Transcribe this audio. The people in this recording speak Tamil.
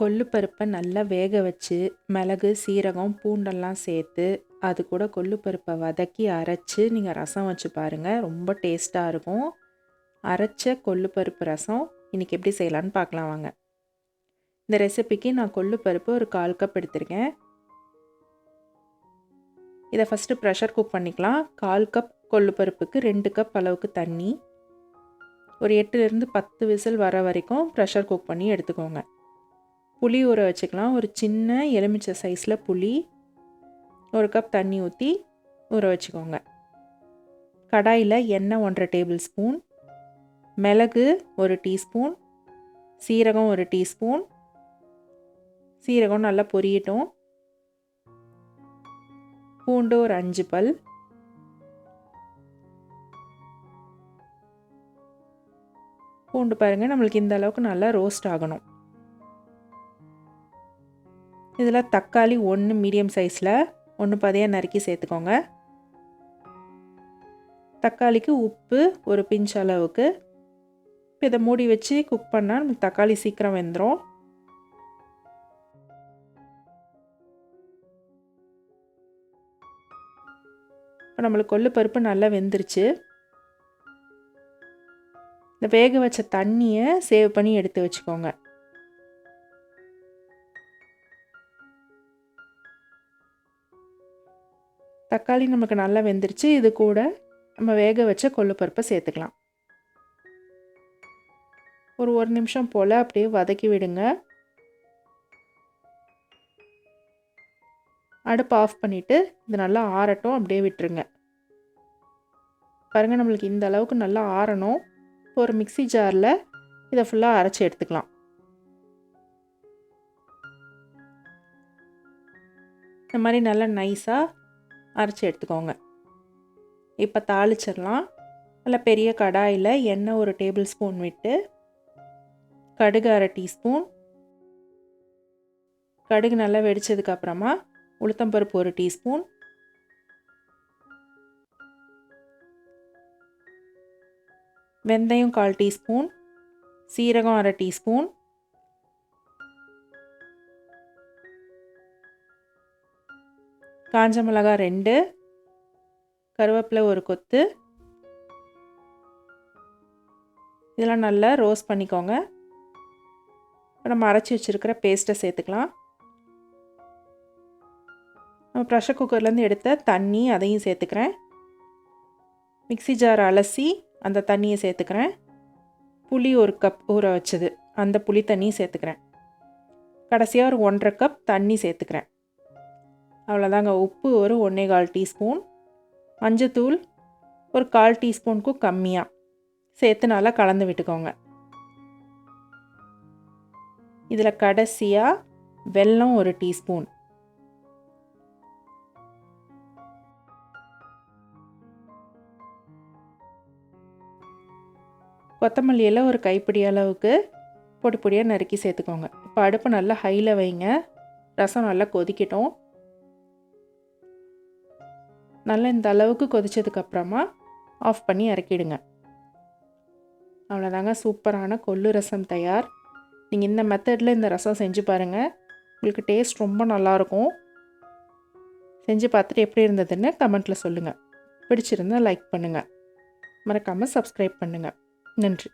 கொள்ளு பருப்பை நல்லா வேக வச்சு மிளகு சீரகம் பூண்டெல்லாம் சேர்த்து அது கூட கொள்ளு பருப்பை வதக்கி அரைச்சி நீங்கள் ரசம் வச்சு பாருங்கள் ரொம்ப டேஸ்ட்டாக இருக்கும். அரைச்ச கொள்ளு பருப்பு ரசம் இன்றைக்கி எப்படி செய்யலான்னு பார்க்கலாம் வாங்க. இந்த ரெசிபிக்கு நான் கொள்ளு பருப்பு ஒரு கால் கப் எடுத்திருக்கேன். இதை ஃபஸ்ட்டு ப்ரெஷர் குக் பண்ணிக்கலாம். கால் கப் கொள்ளு பருப்புக்கு ரெண்டு கப் அளவுக்கு தண்ணி. ஒரு எட்டுலேருந்து பத்து விசில் வர வரைக்கும் ப்ரெஷர் குக் பண்ணி எடுத்துக்கோங்க. புளி ஊற வச்சுக்கலாம். ஒரு சின்ன எலுமிச்சை சைஸில் புளி ஒரு கப் தண்ணி ஊற்றி ஊற வச்சுக்கோங்க. கடாயில் எண்ணெய் ஒன்றரை டேபிள் ஸ்பூன் மிளகு ஒரு டீஸ்பூன் சீரகம் ஒரு டீஸ்பூன் சீரகம் நல்லா பொரியட்டும். பூண்டு ஒரு அஞ்சு பல். பூண்டு பாருங்கள் நம்மளுக்கு இந்த அளவுக்கு நல்லா ரோஸ்ட் ஆகணும். இதில் தக்காளி ஒன்று மீடியம் சைஸில் ஒன்று பதையாக நறுக்கி சேர்த்துக்கோங்க. தக்காளிக்கு உப்பு ஒரு பிஞ்ச் அளவுக்கு. இப்போ இதை மூடி வச்சு குக் பண்ணால் நமக்கு தக்காளி சீக்கிரம் வெந்துடும் இப்போ நம்மளுக்கு கொள்ளு பருப்பு நல்லா வெந்துருச்சு. இந்த வேக வச்ச தண்ணியை சேவ் பண்ணி எடுத்து வச்சுக்கோங்க. தக்காளி நமக்கு நல்லா வெந்துருச்சு. இது கூட நம்ம வேக வச்ச கொள்ளு பருப்பை சேர்த்துக்கலாம். ஒரு ஒரு நிமிஷம் போல் அப்படியே வதக்கி விடுங்க. அடுப்பு ஆஃப் பண்ணிவிட்டு இது நல்லா ஆறட்டும் அப்படியே விட்டுருங்க. பாருங்கள் நம்மளுக்கு இந்த அளவுக்கு நல்லா ஆறணும். இப்போ ஒரு மிக்சி ஜாரில் இதை ஃபுல்லாக அரைச்சி எடுத்துக்கலாம். இந்த மாதிரி நல்லா நைஸாக அரைச்சி எடுத்துக்கோங்க. இப்போ தாளிச்சிடலாம். நல்லா பெரிய கடாயில் எண்ணெய் ஒரு டேபிள் ஸ்பூன் விட்டு கடுகு அரை டீஸ்பூன். கடுகு நல்லா வெடித்ததுக்கப்புறமா உளுத்தம்பருப்பு ஒரு டீஸ்பூன். வெந்தயம் கால் டீஸ்பூன். சீரகம் அரை டீஸ்பூன். காஞ்ச மிளகா ரெண்டு கருவேப்பிலை ஒரு கொத்து. இதெல்லாம் நல்லா ரோஸ்ட் பண்ணிக்கோங்க. இப்போ நம்ம அரைச்சி வச்சுருக்கிற பேஸ்ட்டை சேர்த்துக்கலாம். நம்ம ப்ரெஷர் குக்கர்லேருந்து எடுத்த தண்ணி அதையும் சேர்த்துக்கிறேன். மிக்சி ஜார் அலசி அந்த தண்ணியை சேர்த்துக்கிறேன். புளி ஒரு கப் ஊற வச்சது. அந்த புளி தண்ணியும் சேர்த்துக்கிறேன். கடைசியாக ஒரு ஒன்றரை கப் தண்ணி சேர்த்துக்கிறேன். அவ்வளோதாங்க. உப்பு ஒரு ஒன்றே கால் டீஸ்பூன். மஞ்சத்தூள் ஒரு கால் டீஸ்பூனுக்கும் கம்மியாக சேர்த்து நல்லா கலந்து விட்டுக்கோங்க. இதில் கடைசியாக வெல்லம் ஒரு டீஸ்பூன். கொத்தமல்லி எல்லாம் ஒரு கைப்பிடி அளவுக்கு பொடி பொடியாக நறுக்கி சேர்த்துக்கோங்க. இப்போ அடுப்பு நல்லா ஹையில் வைங்க. ரசம் நல்லா கொதிக்கட்டும். நல்லா இந்த அளவுக்கு கொதித்ததுக்கப்புறமா ஆஃப் பண்ணி இறக்கிடுங்க. அவ்வளோதாங்க சூப்பரான கொள்ளு ரசம் தயார். நீங்கள் இந்த மெத்தடில் இந்த ரசம் செஞ்சு பாருங்கள் உங்களுக்கு டேஸ்ட் ரொம்ப நல்லாயிருக்கும். செஞ்சு பார்த்துட்டு எப்படி இருந்ததுன்னு கமெண்ட்டில் சொல்லுங்கள் பிடிச்சிருந்தால் லைக் பண்ணுங்கள் மறக்காமல் சப்ஸ்கிரைப் பண்ணுங்கள் நன்றி.